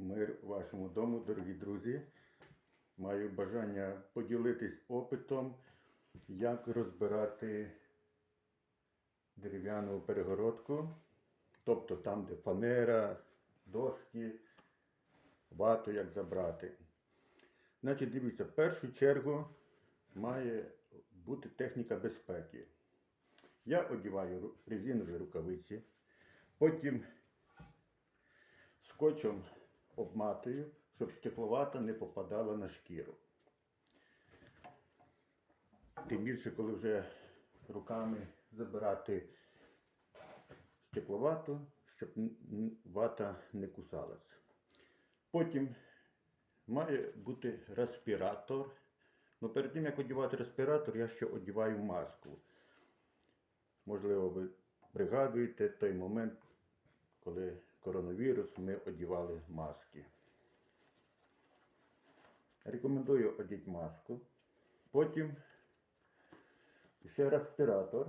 Мир вашому дому, дорогі друзі. Маю бажання поділитись опитом, як розбирати дерев'яну перегородку, тобто там, де фанера, доски, вату як забрати. Значить, дивіться, в першу чергу має бути техніка безпеки. Я одіваю резинові рукавиці, потім скотчем обматую, щоб стекловата не попадала на шкіру. Тим більше, коли вже руками забирати стекловату, щоб вата не кусалась. Потім має бути респіратор. Ну, перед тим, як одягати респіратор, я ще одягаю маску. Можливо, ви пригадуєте той момент, коли коронавірус, ми одягали маски. Рекомендую одягти маску. Потім ще респіратор,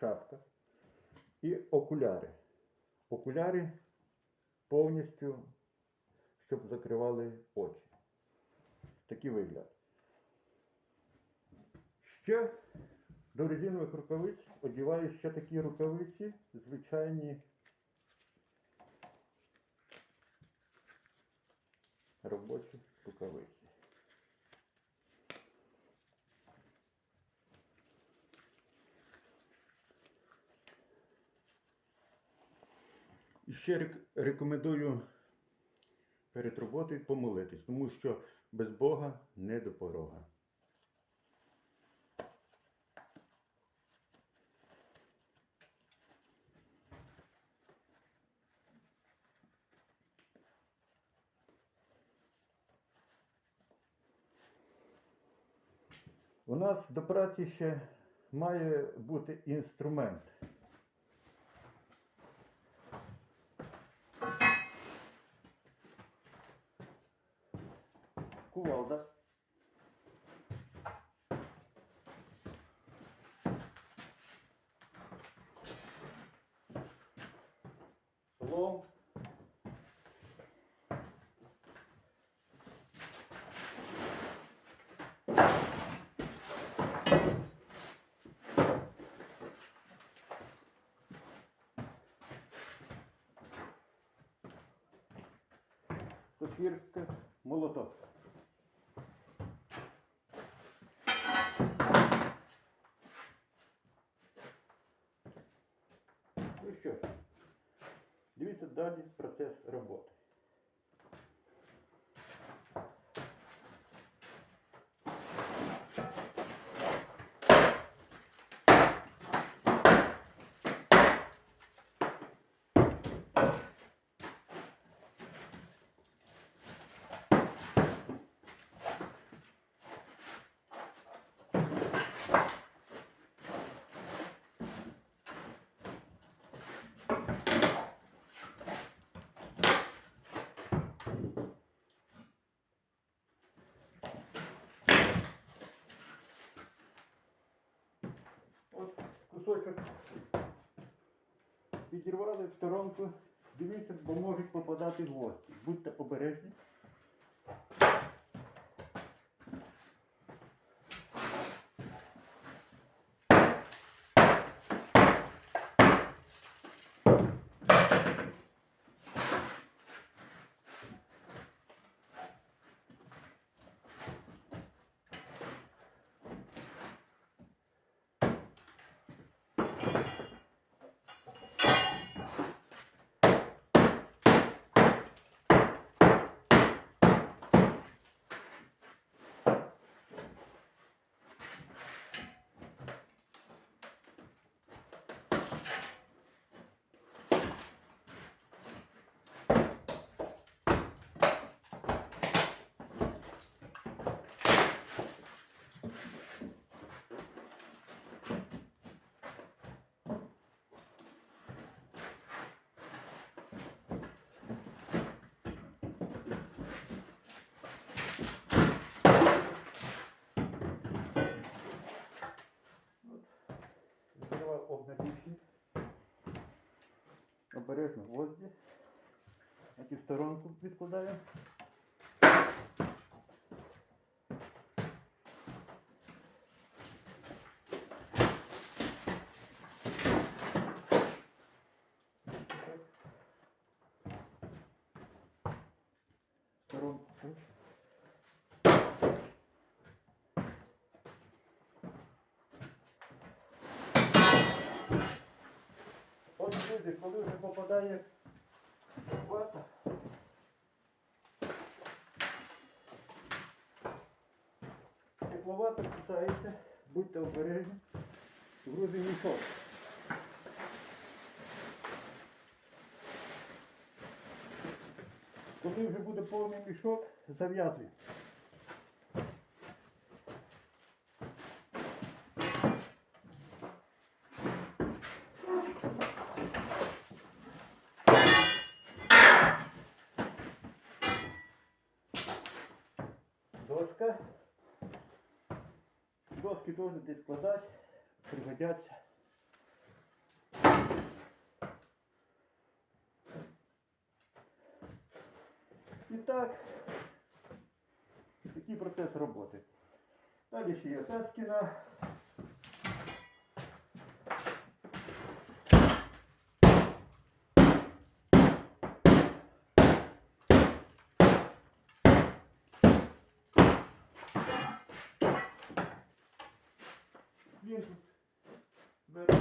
шапка і окуляри. Окуляри повністю, щоб закривали очі. Такий вигляд. Ще до резинових рукавиць одягаю ще такі рукавиці, звичайні робочі рукавиці. І ще рекомендую перед роботою помолитись, тому що без Бога не до порога. У нас до праці ще має бути інструмент. Кувалда. Лом. Сокирка, молоток. Ну що, дивіться далі процес роботи. Кусочок підірвали в сторонку. Дивіться, бо можуть попадати гвозді. Будьте обережні. Обережно гвозді. От. сторонку відкладаю. Сторонку. Друзі, коли вже попадає вата, тепловато кусається, будьте обережні, грузий мішок. Коли вже буде повний мішок, зав'язуй. Доска. Доски тоже десь складати, пригодяться. І так, такий процес роботи. Далі ще є ця стіна. ліжу, беру.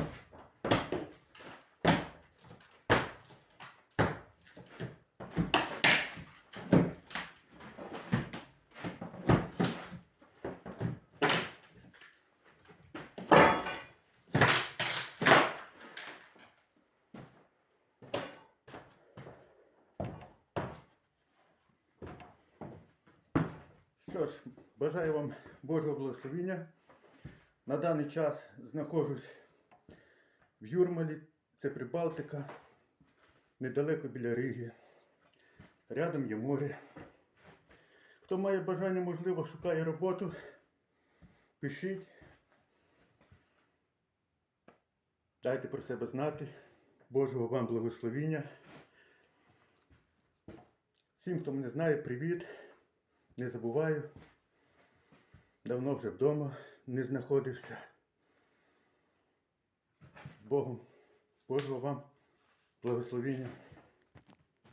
Що ж, бажаю вам Божого благословіння. На даний час знаходжусь в Юрмалі, це Прибалтика, недалеко біля Риги. Рядом є море. Хто має бажання, можливо, шукає роботу, пишіть. Дайте про себе знати. Божого вам благословіння. Всім, хто мене знає, привіт. Не забуваю. Давно вже вдома не знаходився. З Богом. Божого вам благословіння.